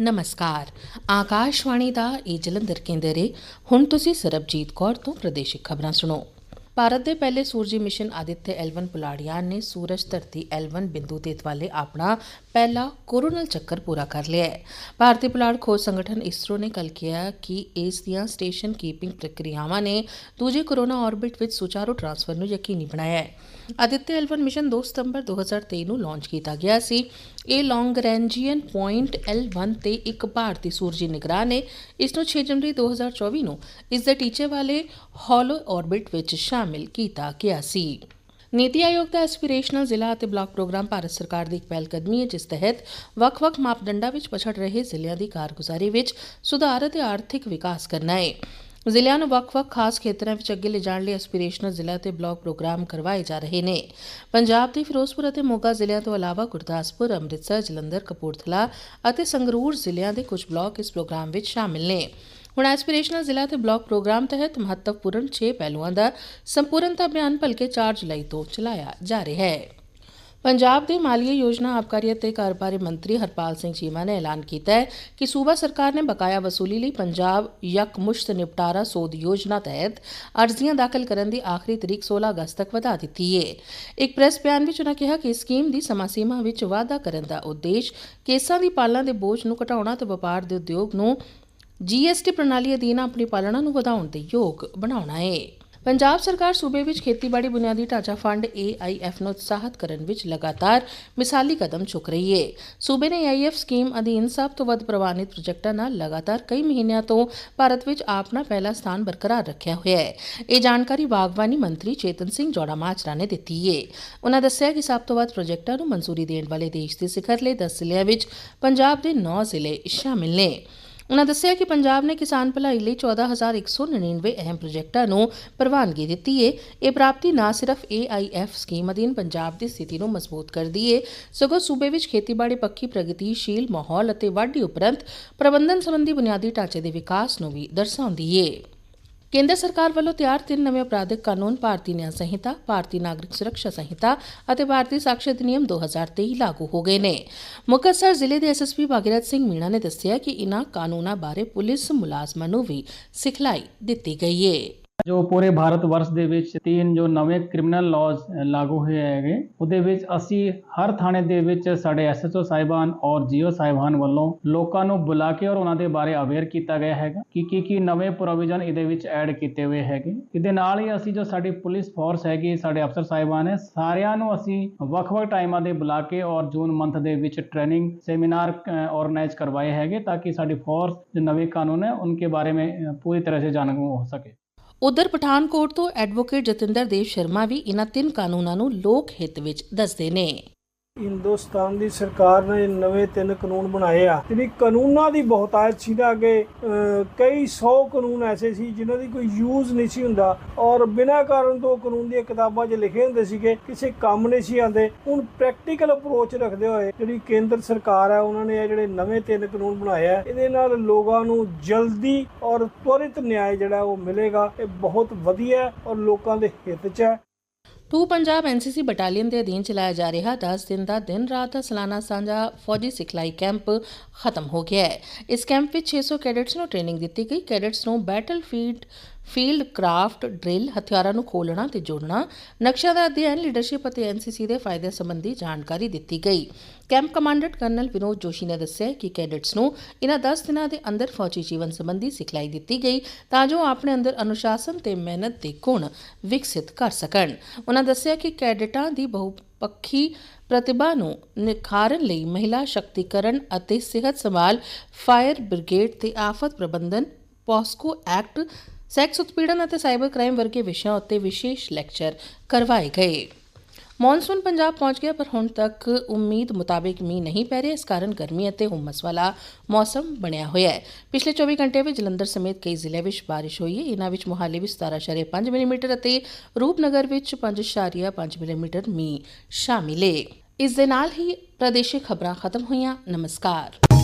ਨਮਸਕਾਰ। ਆਕਾਸ਼ਵਾਣੀ ਦਾ ਇਹ ਜਲੰਧਰ ਕੇਂਦਰ ਹੈ ਹੁਣ ਤੁਸੀਂ ਸਰਬਜੀਤ ਕੌਰ ਤੋਂ ਪ੍ਰਦੇਸ਼ਿਕ ਖਬਰਾਂ ਸੁਣੋ। ਭਾਰਤ ਦੇ ਪਹਿਲੇ ਸੂਰਜੀ ਮਿਸ਼ਨ ਆਦਿਤਯ L1 ਪੁਲਾੜੀਆਂ ਨੇ ਸੂਰਜ ਧਰਤੀ L1 ਬਿੰਦੂ ਤੇ ਦੁਆਲੇ ਆਪਣਾ ਪਹਿਲਾ ਕੋਰੋਨਲ ਚੱਕਰ ਪੂਰਾ ਕਰ ਲਿਆ ਹੈ। ਭਾਰਤੀ ਪੁਲਾੜ ਖੋਜ ਸੰਗਠਨ ਇਸਰੋ ਨੇ ਕੱਲ ਕਿਹਾ ਕਿ ਇਸ ਦੀਆਂ ਸਟੇਸ਼ਨ ਕੀਪਿੰਗ ਪ੍ਰਕਿਰਿਆਵਾਂ ਨੇ ਦੂਜੇ ਕੋਰੋਨਾ ਆਰਬਿਟ ਵਿੱਚ ਸੁਚਾਰੂ ਟ੍ਰਾਂਸਫਰ ਨੂੰ ਯਕੀਨੀ ਬਣਾਇਆ ਹੈ। ਆਦਿਤਯ L1 ਮਿਸ਼ਨ 2 ਸਤੰਬਰ 2023 ਨੂੰ ਲਾਂਚ ਕੀਤਾ ਗਿਆ ਸੀ। ਇਹ ਲੌਂਗ ਪੁਆਇੰਟ L1 ਤੇ ਇੱਕ ਭਾਰਤੀ ਸੂਰਜੀ ਨਿਗਰਾਨ ਹੈ ਇਸ ਨੂੰ 6 ਜਨਵਰੀ 2024 ਨੂੰ ਇਸ ਦੇ ਟੀਚੇ ਵਾਲੇ ਹੌਲੋ ਆਰਬਿਟ ਵਿੱਚ ਸ਼ਾਮਿਲ ਕੀਤਾ ਗਿਆ ਸੀ। ਨੀਤੀ ਆਯੋਗ ਦਾ ਐਸਪੀਰੇਸ਼ਨਲ ਜ਼ਿਲ੍ਹਾ ਅਤੇ ਬਲਾਕ ਪ੍ਰੋਗਰਾਮ ਭਾਰਤ ਸਰਕਾਰ ਦੀ ਇੱਕ ਪਹਿਲਕਦਮੀ ਹੈ, ਜਿਸ ਤਹਿਤ ਵੱਖ-ਵੱਖ ਮਾਪਦੰਡਾਂ ਵਿੱਚ ਪਛੜ ਰਹੇ ਜ਼ਿਲ੍ਹਿਆਂ ਦੀ ਕਾਰਗੁਜ਼ਾਰੀ ਵਿੱਚ ਸੁਧਾਰ ਅਤੇ ਆਰਥਿਕ ਵਿਕਾਸ ਕਰਨਾ ਹੈ। ਜ਼ਿਲ੍ਹਿਆਂ ਨੂੰ ਵੱਖ-ਵੱਖ ਖਾਸ ਖੇਤਰਾਂ ਵਿੱਚ ਅੱਗੇ ਲਿਜਾਣ ਲਈ ਐਸਪੀਰੇਸ਼ਨਲ ਜ਼ਿਲ੍ਹਾ ਤੇ ਬਲਾਕ ਪ੍ਰੋਗਰਾਮ ਕਰਵਾਏ ਜਾ ਰਹੇ ਨੇ। ਪੰਜਾਬ ਦੇ ਫਿਰੋਜ਼ਪੁਰ ਅਤੇ ਮੋਗਾ ਜ਼ਿਲ੍ਹਿਆਂ ਤੋਂ ਇਲਾਵਾ ਗੁਰਦਾਸਪੁਰ, ਅੰਮ੍ਰਿਤਸਰ, ਜਲੰਧਰ, ਕਪੂਰਥਲਾ ਅਤੇ ਸੰਗਰੂਰ ਜ਼ਿਲ੍ਹਿਆਂ ਦੇ ਕੁਝ ਬਲਾਕ ਇਸ ਪ੍ਰੋਗਰਾਮ ਵਿੱਚ ਸ਼ਾਮਿਲ ਨੇ। ਹੁਣ ਐਸਪੀਰੇਸ਼ਨਲ ਜ਼ਿਲ੍ਹਾ ਤੇ ਬਲਾਕ ਪ੍ਰੋਗਰਾਮ ਤਹਿਤ ਮਹੱਤਵਪੂਰਨ 6 ਪਹਿਲੂਆਂ ਦਾ ਸੰਪੂਰਨਤਾ ਅਭਿਆਨ ਭਲਕੇ 4 ਜੁਲਾਈ ਤੋਂ ਚਲਾਇਆ ਜਾ ਰਿਹਾ ਹੈ। ਪੰਜਾਬ ਦੇ ਮਾਲੀਆ ਯੋਜਨਾ ਆਬਕਾਰੀ ਅਤੇ ਕਾਰੋਬਾਰੀ ਮੰਤਰੀ ਹਰਪਾਲ ਸਿੰਘ ਚੀਮਾ ਨੇ ਐਲਾਨ ਕੀਤਾ ਹੈ ਕਿ ਸੂਬਾ ਸਰਕਾਰ ਨੇ ਬਕਾਇਆ ਵਸੂਲੀ ਲਈ ਪੰਜਾਬ ਯਕਮੁਸ਼ਤ ਨਿਪਟਾਰਾ ਸੋਧ ਯੋਜਨਾ ਤਹਿਤ ਅਰਜ਼ੀਆਂ ਦਾਖਲ ਕਰਨ ਦੀ ਆਖਰੀ ਤਰੀਕ 16 ਅਗਸਤ ਤੱਕ ਵਧਾ ਦਿੱਤੀ ਹੈ ਇੱਕ ਪ੍ਰੈਸ ਬਿਆਨ ਵਿੱਚ ਉਨ੍ਹਾਂ ਕਿਹਾ ਕਿ ਇਸ ਸਕੀਮ ਦੀ ਸਮਾਂ ਸੀਮਾ ਵਿੱਚ ਵਾਧਾ ਕਰਨ ਦਾ ਉਦੇਸ਼ ਕੇਸਾਂ ਦੀ ਪਾਲਣਾ ਦੇ ਬੋਝ ਨੂੰ ਘਟਾਉਣਾ ਤੇ ਵਪਾਰ ਦੇ ਉਦਯੋਗ ਨੂੰ ਜੀਐਸਟੀ ਪ੍ਰਣਾਲੀ ਅਧੀਨ ਆਪਣੀ ਪਾਲਣਾ ਨੂੰ ਵਧਾਉਣ ਦੇ ਯੋਗ ਬਣਾਉਣਾ ਹੈ ਪੰਜਾਬ ਸਰਕਾਰ ਸੂਬੇ ਵਿੱਚ ਖੇਤੀਬਾੜੀ ਬੁਨਿਆਦੀ ਢਾਂਚਾ ਫੰਡ AIF ਨੂੰ ਉਤਸ਼ਾਹਿਤ ਕਰਨ ਵਿੱਚ ਲਗਾਤਾਰ ਮਿਸਾਲੀ ਕਦਮ ਚੁੱਕ ਰਹੀ ਹੈ ਸੂਬੇ ਨੇ AIF ਸਕੀਮ ਅਧੀਨ ਸਭ ਤੋਂ ਵੱਧ ਪ੍ਰਵਾਨਿਤ ਪ੍ਰੋਜੈਕਟਾਂ ਨਾਲ ਲਗਾਤਾਰ ਕਈ ਮਹੀਨਿਆਂ ਤੋਂ ਭਾਰਤ ਵਿੱਚ ਆਪਣਾ ਪਹਿਲਾ ਸਥਾਨ ਬਰਕਰਾਰ ਰੱਖਿਆ ਹੋਇਆ ਹੈ। ਇਹ ਜਾਣਕਾਰੀ ਬਾਗਬਾਨੀ ਮੰਤਰੀ ਚੇਤਨ ਸਿੰਘ ਜੋੜਾ ਮਾਜਰਾ ਨੇ ਦਿੱਤੀ ਹੈ ਉਹਨਾਂ ਦੱਸਿਆ ਕਿ ਸਭ ਤੋਂ ਵੱਧ ਪ੍ਰੋਜੈਕਟਾਂ ਨੂੰ ਮਨਜ਼ੂਰੀ ਦੇਣ ਵਾਲੇ ਦੇਸ਼ ਦੇ ਸਿਖਰ ਲਈ 10 ਜ਼ਿਲ੍ਹਿਆਂ ਵਿੱਚ ਪੰਜਾਬ ਦੇ 9 ਜ਼ਿਲ੍ਹੇ ਸ਼ਾਮਿਲ ਨੇ। ਉਨ੍ਹਾਂ ਦੱਸਿਆ ਕਿ ਪੰਜਾਬ ਨੇ ਕਿਸਾਨ ਭਲਾਈ ਲਈ 14199 ਅਹਿਮ ਪ੍ਰੋਜੈਕਟਾਂ ਨੂੰ ਪ੍ਰਵਾਨਗੀ ਦਿੱਤੀ ਏ। ਇਹ ਪ੍ਰਾਪਤੀ ਨਾ ਸਿਰਫ AIF ਸਕੀਮ ਅਧੀਨ ਪੰਜਾਬ ਦੀ ਸਥਿਤੀ ਨੂੰ ਮਜ਼ਬੂਤ ਕਰਦੀ ਏ, ਸਗੋਂ ਸੂਬੇ ਵਿੱਚ ਖੇਤੀਬਾੜੀ ਪੱਖੀ ਪ੍ਰਗਤੀਸ਼ੀਲ ਮਾਹੌਲ ਅਤੇ ਵਾਢੀ ਉਪਰੰਤ ਪ੍ਰਬੰਧਨ ਸੰਬੰਧੀ ਬੁਨਿਆਦੀ ਢਾਂਚੇ ਦੇ ਵਿਕਾਸ ਨੂੰ ਵੀ ਦਰਸਾਉਂਦੀ ਏ। ਕੇਂਦਰ ਸਰਕਾਰ ਵੱਲੋਂ ਤਿਆਰ ਤਿੰਨ ਨਵੇਂ ਅਪਰਾਧਿਕ ਕਾਨੂੰਨ ਭਾਰਤੀ ਨਿਆਂ ਸੰਹਿਤਾ, ਭਾਰਤੀ ਨਾਗਰਿਕ ਸੁਰੱਖਿਆ ਸੰਹਿਤਾ ਅਤੇ ਭਾਰਤੀ ਸਾਕਸ਼ੀ ਅਧਿਨਿਯਮ 2023 ਲਾਗੂ ਹੋ ਗਏ ਨੇ। ਮੁਕਤਸਰ ਜ਼ਿਲ੍ਹੇ ਦੇ ਐਸਐਸਪੀ ਭਾਗੀਰਥ ਸਿੰਘ ਮੀਣਾ ਨੇ ਦੱਸਿਆ ਕਿ ਇਨ੍ਹਾਂ ਕਾਨੂੰਨਾਂ ਬਾਰੇ ਪੁਲਿਸ ਮੁਲਾਜ਼ਮਾਂ ਨੂੰ ਵੀ ਸਿਖਲਾਈ ਦਿੱਤੀ ਗਈ ਹੈ ਜੋ ਪੂਰੇ ਭਾਰਤ ਵਰਸ਼ ਦੇ ਵਿੱਚ ਤਿੰਨ ਜੋ ਨਵੇਂ ਕ੍ਰਿਮੀਨਲ ਲਾਜ਼ ਲਾਗੂ ਹੋਏ ਹੈਗੇ, ਉਹਦੇ ਵਿੱਚ ਅਸੀਂ ਹਰ ਥਾਣੇ ਦੇ ਵਿੱਚ ਸਾਡੇ ਐਸਐਚਓ ਸਾਹਿਬਾਨ ਔਰ ਜੀਓ ਸਾਹਿਬਾਨ ਵੱਲੋਂ ਲੋਕਾਂ ਨੂੰ ਬੁਲਾ ਕੇ ਔਰ ਉਹਨਾਂ ਦੇ ਬਾਰੇ ਅਵੇਅਰ ਕੀਤਾ ਗਿਆ ਹੈਗਾ ਕਿ ਕੀ ਕੀ ਨਵੇਂ ਪ੍ਰੋਵੀਜ਼ਨ ਇਹਦੇ ਵਿੱਚ ਐਡ ਕੀਤੇ ਹੋਏ ਹੈਗੇ। ਇਹਦੇ ਨਾਲ ਹੀ ਅਸੀਂ ਜੋ ਸਾਡੀ ਪੁਲਿਸ ਫੋਰਸ ਹੈਗੀ, ਸਾਡੇ ਅਫਸਰ ਸਾਹਿਬਾਨ ਹੈ, ਸਾਰਿਆਂ ਨੂੰ ਅਸੀਂ ਵੱਖ-ਵੱਖ ਟਾਈਮਾਂ ਦੇ ਬੁਲਾ ਕੇ ਔਰ ਜੂਨ ਮੰਥ ਦੇ ਵਿੱਚ ਟ੍ਰੇਨਿੰਗ ਸੈਮੀਨਾਰ ਆਰਗੇਨਾਈਜ਼ ਕਰਵਾਏ ਹੈਗੇ ਤਾਂ ਕਿ ਸਾਡੀ ਫੋਰਸ ਜੋ ਨਵੇਂ ਕਾਨੂੰਨ ਹੈ, ਉਨਕੇ ਬਾਰੇ ਮੈਂ ਪੂਰੀ ਤਰ੍ਹਾਂ से ਜਾਣੂ ਹੋ ਸਕੇ। ਉਧਰ ਪਠਾਨਕੋਟ ਤੋਂ ਐਡਵੋਕੇਟ ਜਤਿੰਦਰ ਦੇਵ ਸ਼ਰਮਾ ਵੀ ਇਨ੍ਹਾਂ ਤਿੰਨ ਕਾਨੂੰਨਾਂ ਨੂੰ ਲੋਕ ਹਿੱਤ ਵਿੱਚ ਦੱਸਦੇ ਨੇ। ਹਿੰਦੁਸਤਾਨ ਦੀ ਸਰਕਾਰ ਨੇ ਨਵੇਂ ਤਿੰਨ ਕਾਨੂੰਨ ਬਣਾਏ ਆ। ਜਿਹੜੀ ਕਾਨੂੰਨਾਂ ਦੀ ਬਹੁਤਾਇਤ ਸੀ ਨਾ ਅੱਗੇ ਕਈ 100 ਕਾਨੂੰਨ ਐਸੇ ਸੀ ਜਿਨ੍ਹਾਂ ਦੀ ਕੋਈ ਯੂਜ਼ ਨਹੀਂ ਸੀ ਹੁੰਦਾ। ਔਰ ਬਿਨਾਂ ਕਾਰਨ ਤੋਂ ਕਾਨੂੰਨ ਦੀਆਂ ਕਿਤਾਬਾਂ 'ਚ ਲਿਖੇ ਹੁੰਦੇ ਸੀਗੇ, ਕਿਸੇ ਕੰਮ ਨਹੀਂ ਸੀ ਆਉਂਦੇ। ਹੁਣ ਪ੍ਰੈਕਟੀਕਲ ਅਪਰੋਚ ਰੱਖਦੇ ਹੋਏ ਜਿਹੜੀ ਕੇਂਦਰ ਸਰਕਾਰ ਹੈ ਉਹਨਾਂ ਨੇ ਇਹ ਜਿਹੜੇ ਨਵੇਂ ਤਿੰਨ ਕਾਨੂੰਨ ਬਣਾਏ ਆ, ਇਹਦੇ ਨਾਲ ਲੋਕਾਂ ਨੂੰ ਜਲਦੀ ਔਰ ਤਵਰਿਤ ਨਿਆਂ ਜਿਹੜਾ ਉਹ ਮਿਲੇਗਾ। ਇਹ ਬਹੁਤ ਵਧੀਆ ਔਰ ਲੋਕਾਂ ਦੇ ਹਿੱਤ 'ਚ ਹੈ। ਟੂ ਪੰਜਾਬ ਐਨਸੀਸੀ ਬਟਾਲੀਅਨ ਦੇ ਅਧੀਨ ਚਲਾਇਆ ਜਾ ਰਿਹਾ 10 ਦਿਨ ਦਾ ਦਿਨ ਰਾਤ ਦਾ ਸਾਲਾਨਾ ਸਾਂਝਾ ਫੌਜੀ ਸਿਖਲਾਈ ਕੈਂਪ ਖਤਮ ਹੋ ਗਿਆ ਹੈ। ਇਸ ਕੈਂਪ ਵਿੱਚ 600 ਕੈਡਟਸ ਨੂੰ ਟ੍ਰੇਨਿੰਗ ਦਿੱਤੀ ਗਈ। ਕੈਡਟਸ ਨੂੰ ਬੈਟਲਫੀਲਡ ਫੀਲਡ ਕਰਾਫਟ ਡਰਿਲ ਹਥਿਆਰਾਂ ਨੂੰ ਖੋਲਣਾ ਤੇ ਜੋੜਨਾ, ਨਕਸ਼ਾ ਦਾ ਅਧਿਐਨ ਲੀਡਰਸ਼ਿਪ ਅਤੇ ਐਨਸੀਸੀ ਦੇ ਫਾਇਦੇ ਸੰਬੰਧੀ ਜਾਣਕਾਰੀ ਦਿੱਤੀ ਗਈ। Camp commandant colonel Vinod Joshi ਨੇ ਦੱਸਿਆ ਕਿ ਕੈਡਟਸ ਨੂੰ ਇਹਨਾਂ 10 ਦਿਨਾਂ ਦੇ ਅੰਦਰ ਫੌਜੀ ਜੀਵਨ ਸੰਬੰਧੀ ਸਿਖਲਾਈ ਦਿੱਤੀ ਗਈ ਤਾਂ ਜੋ ਆਪਣੇ ਅੰਦਰ ਅਨੁਸ਼ਾਸਨ ਤੇ ਮਿਹਨਤ ਦੇ ਗੁਣ ਵਿਕਸਿਤ ਕਰ ਸਕਣ। ਉਹਨਾਂ ਦੱਸਿਆ ਕਿ ਕੈਡਟਾਂ ਦੀ ਬਹੁਪੱਖੀ ਪ੍ਰਤਿਭਾ ਨੂੰ ਨਿਖਾਰਨ ਲਈ ਮਹਿਲਾ ਸ਼ਕਤੀਕਰਨ ਅਤੇ ਸਿਹਤ ਸੰਭਾਲ, ਫਾਇਰ ਬ੍ਰਿਗੇਡ ਤੇ ਆਫਤ ਪ੍ਰਬੰਧਨ, ਪੋਸਕੋ ਐਕਟ ਸੈਕਸ ਉਤਪੀੜਨ ਅਤੇ ਸਾਈਬਰ ਕ੍ਰਾਈਮ ਵਰਗੇ ਵਿਸ਼ਿਆਂ ਉੱਤੇ ਵਿਸ਼ੇਸ਼ ਲੈਕਚਰ ਕਰਵਾਏ ਗਏ। ਮੌਨਸੂਨ ਪੰਜਾਬ ਪਹੁੰਚ ਗਿਆ, ਪਰ ਹੁਣ ਤੱਕ ਉਮੀਦ ਮੁਤਾਬਿਕ ਮੀਂਹ ਨਹੀਂ ਪੈ ਰਿਹਾ। ਇਸ ਕਾਰਨ ਗਰਮੀ ਅਤੇ ਹੁਮਸ ਵਾਲਾ ਮੌਸਮ ਬਣਿਆ ਹੋਇਆ ਹੈ। ਪਿਛਲੇ 24 ਘੰਟੇ ਵਿੱਚ ਜਲੰਧਰ ਸਮੇਤ ਕਈ ਜ਼ਿਲ੍ਹਿਆਂ ਵਿੱਚ ਬਾਰਿਸ਼ ਹੋਈ ਹੈ। ਇਹਨਾਂ ਵਿੱਚ ਮੁਹਾਲੀ ਵਿੱਚ 17.5 ਮਿਲੀਮੀਟਰ ਅਤੇ ਰੂਪਨਗਰ ਵਿੱਚ 5.5 ਮਿਲੀਮੀਟਰ ਮੀਂਹ ਸ਼ਾਮਿਲ ਹੈ ਇਸ ਦੇ ਨਾਲ ਹੀ ਪ੍ਰਦੇਸ਼ਿਕ ਖਬਰਾਂ ਖਤਮ ਹੋਈਆਂ। ਨਮਸਕਾਰ।